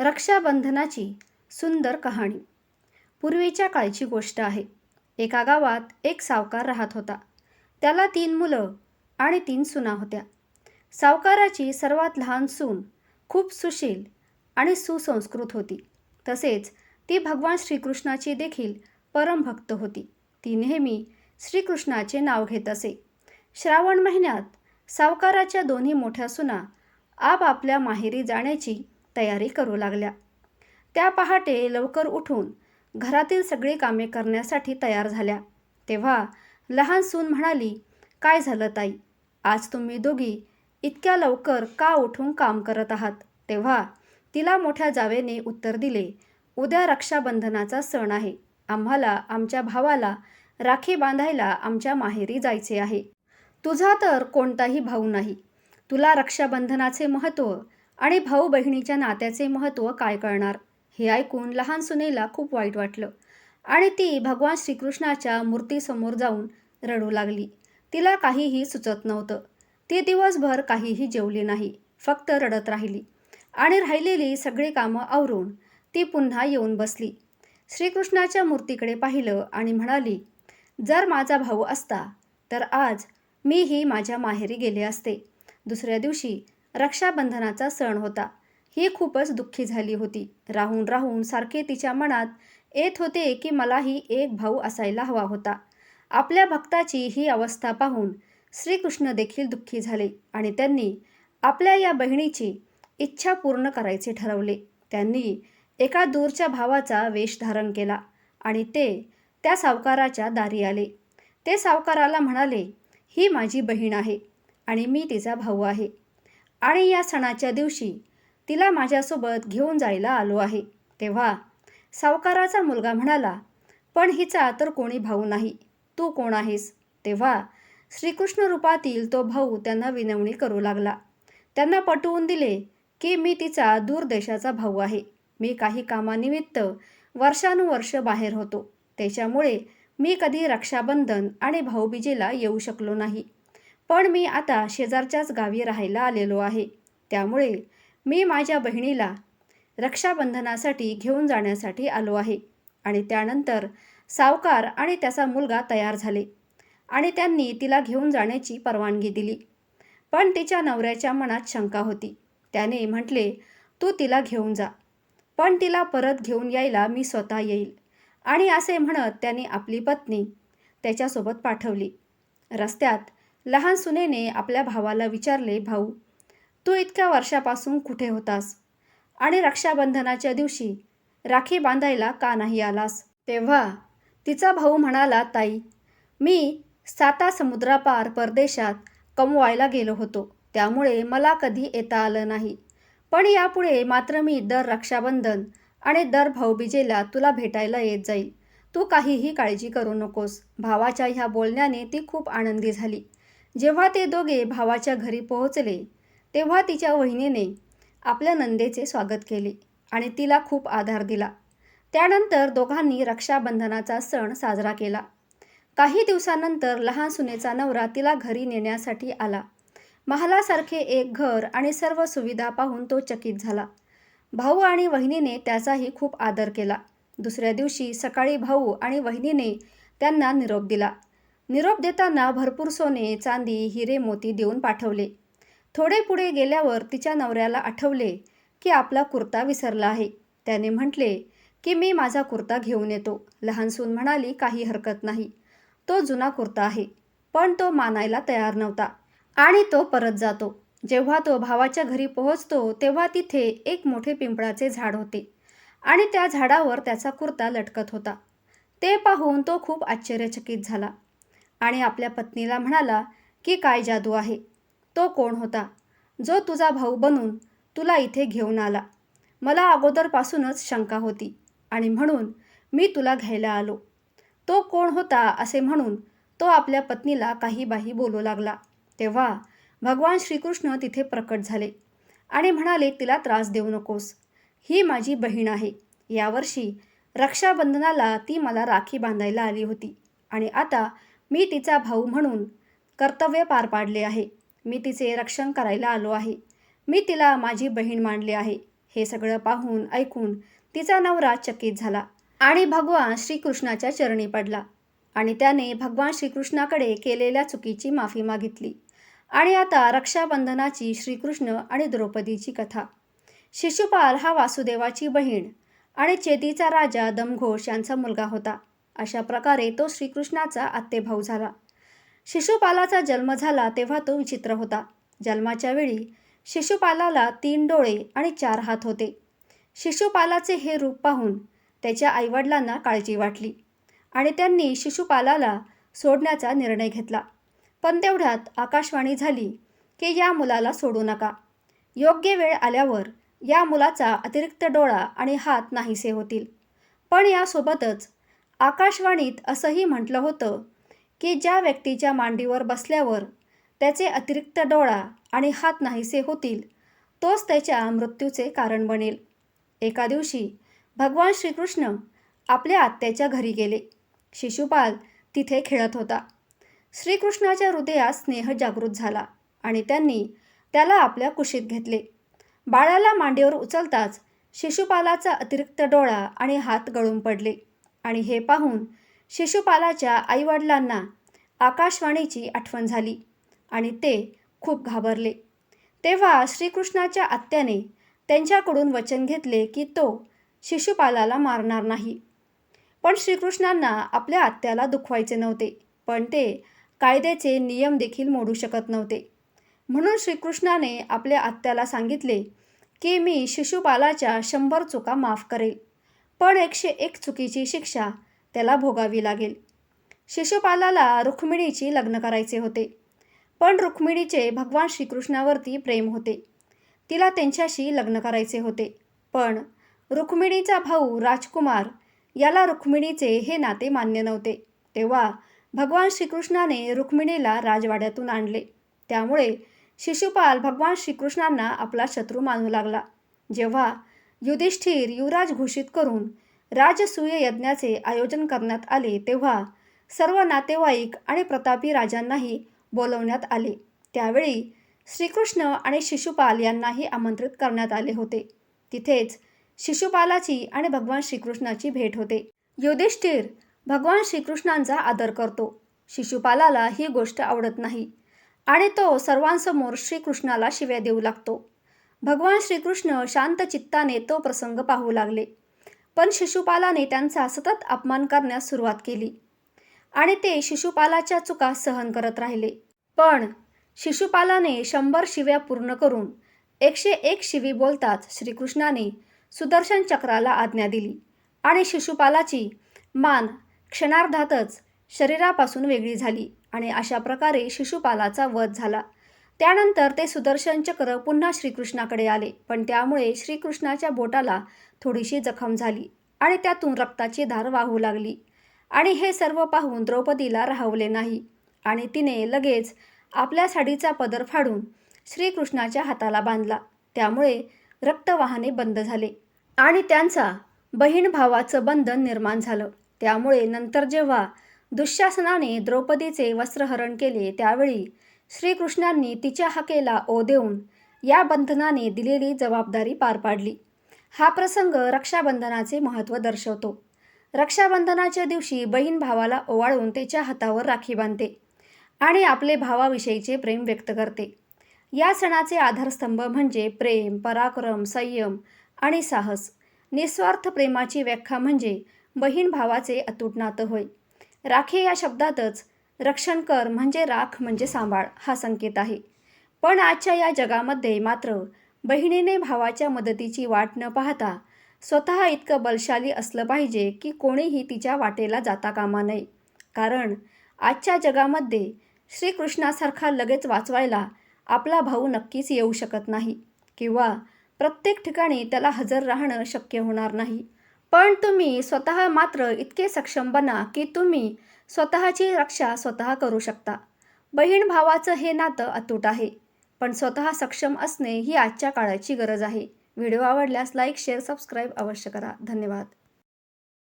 रक्षाबंधनाची सुंदर कहाणी. पूर्वीच्या काळची गोष्ट आहे. एका गावात एक सावकार राहत होता. त्याला तीन मुलं आणि तीन सुना होत्या. सावकाराची सर्वात लहान सून खूप सुशील आणि सुसंस्कृत होती. तसेच ती भगवान श्रीकृष्णाची देखील परमभक्त होती. ती नेहमी श्रीकृष्णाचे नाव घेत असे. श्रावण महिन्यात सावकाराच्या दोन्ही मोठ्या सुना आपापल्या माहेरी जाण्याची तयारी करू लागल्या. त्या पहाटे लवकर उठून घरातील सगळी कामे करण्यासाठी तयार झाल्या. तेव्हा लहान सून म्हणाली काय झालं ताई? आज तुम्ही दोघी इतक्या लवकर का उठून काम करत आहात? तेव्हा तिला मोठ्या जावेने उत्तर दिले उद्या रक्षाबंधनाचा सण आहे. आम्हाला आमच्या भावाला राखी बांधायला आमच्या माहेरी जायचे आहे. तुझा तर कोणताही भाऊ नाही. तुला रक्षाबंधनाचे महत्त्व आणि भाऊ बहिणीच्या नात्याचे महत्त्व काय कळणार? हे ऐकून लहान सुनेला खूप वाईट वाटलं आणि ती भगवान श्रीकृष्णाच्या मूर्तीसमोर जाऊन रडू लागली. तिला काहीही सुचत नव्हतं. ती दिवसभर काहीही जेवली नाही फक्त रडत राहिली आणि राहिलेली सगळी कामं आवरून ती पुन्हा येऊन बसली. श्रीकृष्णाच्या मूर्तीकडे पाहिलं आणि म्हणाली जर माझा भाऊ असता तर आज मीही माझ्या माहेरी गेले असते. दुसऱ्या दिवशी रक्षाबंधनाचा सण होता. ही खूपच दुःखी झाली होती. राहून राहून सारखे तिच्या मनात येत होते की मलाही एक भाऊ असायला हवा होता. आपल्या भक्ताची ही अवस्था पाहून श्रीकृष्ण देखील दुःखी झाले आणि त्यांनी आपल्या या बहिणीची इच्छा पूर्ण करायचे ठरवले. त्यांनी एका दूरच्या भावाचा वेश धारण केला आणि ते त्या सावकाराच्या दारी आले. ते सावकाराला म्हणाले ही माझी बहीण आहे आणि मी तिचा भाऊ आहे. आणि या सणाच्या दिवशी तिला माझ्यासोबत घेऊन जायला आलो आहे. तेव्हा सावकाराचा मुलगा म्हणाला पण हिचा तर कोणी भाऊ नाही. तू कोण आहेस? तेव्हा श्रीकृष्ण रूपातील तो भाऊ त्यांना विनवणी करू लागला. त्यांना पटवून दिले की मी तिचा दूर देशाचा भाऊ आहे. मी काही कामानिमित्त वर्षानुवर्ष बाहेर होतो. त्याच्यामुळे मी कधी रक्षाबंधन आणि भाऊबीजेला येऊ शकलो नाही. पण मी आता शेजारच्याच गावी राहायला आलेलो आहे. त्यामुळे मी माझ्या बहिणीला रक्षाबंधनासाठी घेऊन जाण्यासाठी आलो आहे. आणि त्यानंतर सावकार आणि त्याचा मुलगा तयार झाले. आणि त्यांनी तिला घेऊन जाण्याची परवानगी दिली. पण तिच्या नवऱ्याच्या मनात शंका होती. त्याने म्हटले तू तिला घेऊन जा. पण तिला परत घेऊन यायला मी स्वतः येईल. आणि असे म्हणत त्याने आपली पत्नी त्याच्यासोबत पाठवली. रस्त्यात लहान सुनेने आपल्या भावाला विचारले भाऊ तू इतक्या वर्षापासून कुठे होतास? आणि रक्षाबंधनाच्या दिवशी राखी बांधायला का नाही आलास? तेव्हा तिचा भाऊ म्हणाला ताई मी साता समुद्रापार परदेशात कमवायला गेलो होतो. त्यामुळे मला कधी येता आलं नाही. पण यापुढे मात्र मी दर रक्षाबंधन आणि दर भाऊबीजेला तुला भेटायला येत जाईल. तू काहीही काळजी करू नकोस. भावाच्या ह्या बोलण्याने ती खूप आनंदी झाली. जेव्हा ते दोघे भावाच्या घरी पोहोचले तेव्हा तिच्या वहिनीने आपल्या नंदेचे स्वागत केले आणि तिला खूप आधार दिला. त्यानंतर दोघांनी रक्षाबंधनाचा सण साजरा केला. काही दिवसानंतर लहान सुनेचा नवरा तिला घरी नेण्यासाठी आला. महालासारखे एक घर आणि सर्व सुविधा पाहून तो चकित झाला. भाऊ आणि वहिनीने त्याचाही खूप आदर केला. दुसऱ्या दिवशी सकाळी भाऊ आणि वहिनीने त्यांना निरोप दिला. निरोप देताना भरपूर सोने चांदी हिरे मोती देऊन पाठवले. थोडे पुढे गेल्यावर तिच्या नवऱ्याला आठवले की आपला कुर्ता विसरला आहे. त्याने म्हटले की मी माझा कुर्ता घेऊन येतो. लहान सून म्हणाली काही हरकत नाही. तो जुना कुर्ता आहे. पण तो मानायला तयार नव्हता. आणि तो परत जातो. जेव्हा तो भावाच्या घरी पोहोचतो तेव्हा तिथे एक मोठे पिंपळाचे झाड होते. आणि त्या झाडावर त्याचा कुर्ता लटकत होता. ते पाहून तो खूप आश्चर्यचकित झाला. आणि आपल्या पत्नीला म्हणाला की काय जादू आहे? तो कोण होता? जो तुझा भाऊ बनून तुला इथे घेऊन आला. मला अगोदरपासूनच शंका होती आणि म्हणून मी तुला घ्यायला आलो. तो कोण होता असे म्हणून तो आपल्या पत्नीला काही बाही बोलू लागला. तेव्हा भगवान श्रीकृष्ण तिथे प्रकट झाले आणि म्हणाले तिला त्रास देऊ नकोस. ही माझी बहीण आहे. यावर्षी रक्षाबंधनाला ती मला राखी बांधायला आली होती आणि आता मी तिचा भाऊ म्हणून कर्तव्य पार पाडले आहे. मी तिचे रक्षण करायला आलो आहे. मी तिला माझी बहीण मानले आहे. हे सगळं पाहून ऐकून तिचा नवरा चकित झाला आणि भगवान श्रीकृष्णाच्या चरणी पडला आणि त्याने भगवान श्रीकृष्णाकडे केलेल्या चुकीची माफी मागितली आणि आता रक्षाबंधनाची श्रीकृष्ण आणि द्रौपदीची कथा. शिशुपाल हा वासुदेवाची बहीण आणि चेतीचा राजा दमघोष यांचा मुलगा होता. अशा प्रकारे तो श्रीकृष्णाचा आत्तेभाऊ झाला. शिशुपालाचा जन्म झाला तेव्हा तो विचित्र होता. जन्माच्या वेळी शिशुपालाला तीन डोळे आणि चार हात होते. शिशुपालाचे हे रूप पाहून त्याच्या आईवडिलांना काळजी वाटली आणि त्यांनी शिशुपालाला सोडण्याचा निर्णय घेतला. पण तेवढ्यात आकाशवाणी झाली की या मुलाला सोडू नका. योग्य वेळ आल्यावर या मुलाचा अतिरिक्त डोळा आणि हात नाहीसे होतील. पण यासोबतच आकाशवाणीत असंही म्हटलं होतं की ज्या व्यक्तीच्या मांडीवर बसल्यावर त्याचे अतिरिक्त डोळा आणि हात नाहीसे होतील तोच त्याच्या मृत्यूचे कारण बनेल. एका दिवशी भगवान श्रीकृष्ण आपल्या आत्याच्या घरी गेले. शिशुपाल तिथे खेळत होता. श्रीकृष्णाच्या हृदयात स्नेह जागृत झाला आणि त्यांनी त्याला आपल्या कुशीत घेतले. बाळाला मांडीवर उचलताच शिशुपालाचा अतिरिक्त डोळा आणि हात गळून पडले. आणि हे पाहून शिशुपालाच्या आईवडिलांना आकाशवाणीची आठवण झाली आणि ते खूप घाबरले. तेव्हा श्रीकृष्णाच्या आत्याने त्यांच्याकडून वचन घेतले की तो शिशुपालाला मारणार नाही. पण श्रीकृष्णांना आपल्या आत्याला दुखवायचे नव्हते पण ते कायद्याचे नियम देखील मोडू शकत नव्हते. म्हणून श्रीकृष्णाने आपल्या आत्याला सांगितले की मी शिशुपालाच्या शंभर चुका माफ करेल. पण एकशे एक चुकीची शिक्षा त्याला भोगावी लागेल. शिशुपालाला रुक्मिणीची लग्न करायचे होते. पण रुक्मिणीचे भगवान श्रीकृष्णावरती प्रेम होते. तिला त्यांच्याशी लग्न करायचे होते. पण रुक्मिणीचा भाऊ राजकुमार याला रुक्मिणीचे हे नाते मान्य नव्हते. तेव्हा भगवान श्रीकृष्णाने रुक्मिणीला राजवाड्यातून आणले. त्यामुळे शिशुपाल भगवान श्रीकृष्णांना आपला शत्रू मानू लागला. जेव्हा युधिष्ठिर युवराज घोषित करून राजसूय यज्ञाचे आयोजन करण्यात आले तेव्हा सर्व नातेवाईक आणि प्रतापी राजांनाही बोलवण्यात आले. त्यावेळी श्रीकृष्ण आणि शिशुपाल यांनाही आमंत्रित करण्यात आले होते. तिथेच शिशुपालाची आणि भगवान श्रीकृष्णाची भेट होते. युधिष्ठिर भगवान श्रीकृष्णांचा आदर करतो. शिशुपालाला ही गोष्ट आवडत नाही आणि तो सर्वांसमोर श्रीकृष्णाला शिव्या देऊ लागतो. भगवान श्रीकृष्ण शांत चित्ताने तो प्रसंग पाहू लागले. पण शिशुपालाने त्यांचा सतत अपमान करण्यास सुरुवात केली. आणि ते शिशुपालाच्या चुका सहन करत राहिले. पण शिशुपालाने शंभर शिव्या पूर्ण करून एकशे एक शिवी बोलताच श्रीकृष्णाने सुदर्शन चक्राला आज्ञा दिली. आणि शिशुपालाची मान क्षणार्धातच शरीरापासून वेगळी झाली आणि अशा प्रकारे शिशुपालाचा वध झाला. त्यानंतर ते सुदर्शन चक्र पुन्हा श्रीकृष्णाकडे आले पण त्यामुळे श्रीकृष्णाच्या बोटाला थोडीशी जखम झाली आणि त्यातून रक्ताची धार वाहू लागली. आणि हे सर्व पाहून द्रौपदीला राहवले नाही आणि तिने लगेच आपल्या साडीचा पदर फाडून श्रीकृष्णाच्या हाताला बांधला. त्यामुळे रक्तवाहने बंद झाले आणि त्यांचा बहीण भावाचं बंधन निर्माण झालं. त्यामुळे नंतर जेव्हा दुःशासनाने द्रौपदीचे वस्त्रहरण केले त्यावेळी श्रीकृष्णांनी तिच्या हाकेला ओ देऊन या बंधनाने दिलेली जबाबदारी पार पाडली. हा प्रसंग रक्षाबंधनाचे महत्त्व दर्शवतो. रक्षाबंधनाच्या दिवशी बहीण भावाला ओवाळून त्याच्या हातावर राखी बांधते आणि आपले भावाविषयीचे प्रेम व्यक्त करते. या सणाचे आधारस्तंभ म्हणजे प्रेम पराक्रम संयम आणि साहस. निस्वार्थ प्रेमाची व्याख्या म्हणजे बहीण भावाचे अतूट नातं होय. राखी या शब्दातच रक्षण कर म्हणजे राख म्हणजे सांभाळ हा संकेत आहे. पण आजच्या या जगामध्ये मात्र बहिणीने भावाच्या मदतीची वाट न पाहता स्वतः इतकं बलशाली असलं पाहिजे की कोणीही तिच्या वाटेला जाता कामा नये. कारण आजच्या जगामध्ये श्रीकृष्णासारखा लगेच वाचवायला आपला भाऊ नक्कीच येऊ शकत नाही किंवा प्रत्येक ठिकाणी त्याला हजर राहणं शक्य होणार नाही. पण तुम्ही स्वतः मात्र इतके सक्षम बना की तुम्ही स्वतःची रक्षा स्वतः करू शकता. बहीण भावाचं हे नातं अतूट आहे. पण स्वतः सक्षम असणे ही आजच्या काळाची गरज आहे. व्हिडिओ आवडल्यास लाईक शेअर सबस्क्राईब अवश्य करा. धन्यवाद.